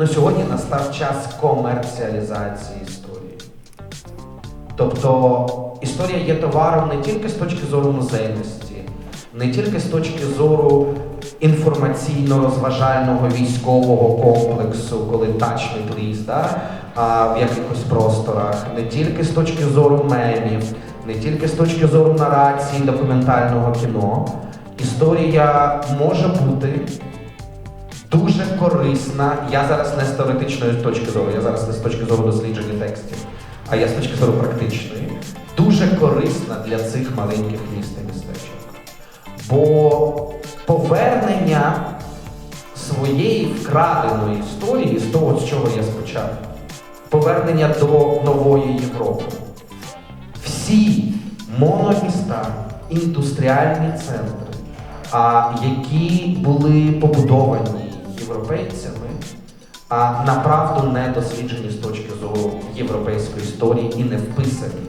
Ну сьогодні настав час комерціалізації історії. Тобто історія є товаром не тільки з точки зору музейності, не тільки з точки зору інформаційно-розважального військового комплексу, коли please, да? в якихось просторах, не тільки з точки зору мемів, не тільки з точки зору нарації документального кіно. Історія може бути дуже корисна. Я зараз не з теоретичної точки зору, я зараз не з точки зору дослідження текстів, а я з точки зору практичної. Дуже корисна для цих маленьких міст і містечок. Бо повернення своєї вкраденої історії з того, з чого я спочав, повернення до нової Європи. Всі мономіста, індустріальні центри, які були побудовані європейцями, а направду не досліджені з точки зору європейської історії і не вписані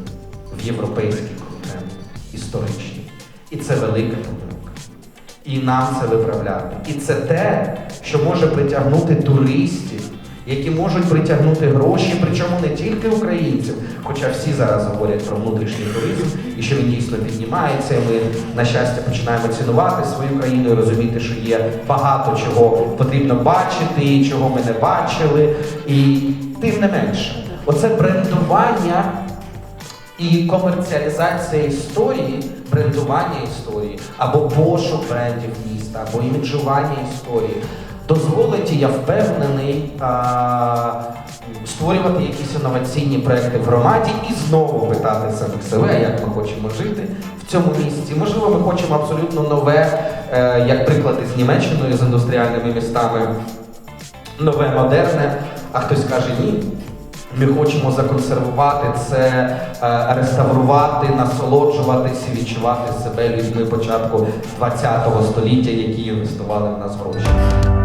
в європейський контент історичний. І це велика помилка. І нам це виправляти. І це те, що може притягнути туристів, які можуть притягнути гроші, причому не тільки українців, хоча всі зараз говорять про внутрішній туризм і що він дійсно піднімається. Ми, на щастя, починаємо цінувати свою країну і розуміти, що є багато чого потрібно бачити, чого ми не бачили. І тим не менше, оце брендування і комерціалізація історії, брендування історії, або пошук брендів міста, або іміджування історії дозволить, я впевнений, а, створювати якісь інноваційні проекти в громаді і знову питати самих себе, як ми хочемо жити в цьому місті. Можливо, ми хочемо абсолютно нове, е, як приклади з Німеччиною, з індустріальними містами, нове, модерне, а хтось каже ні. Ми хочемо законсервувати це, е, реставрувати, насолоджуватися, відчувати себе людьми початку ХХ століття, які інвестували в нас гроші.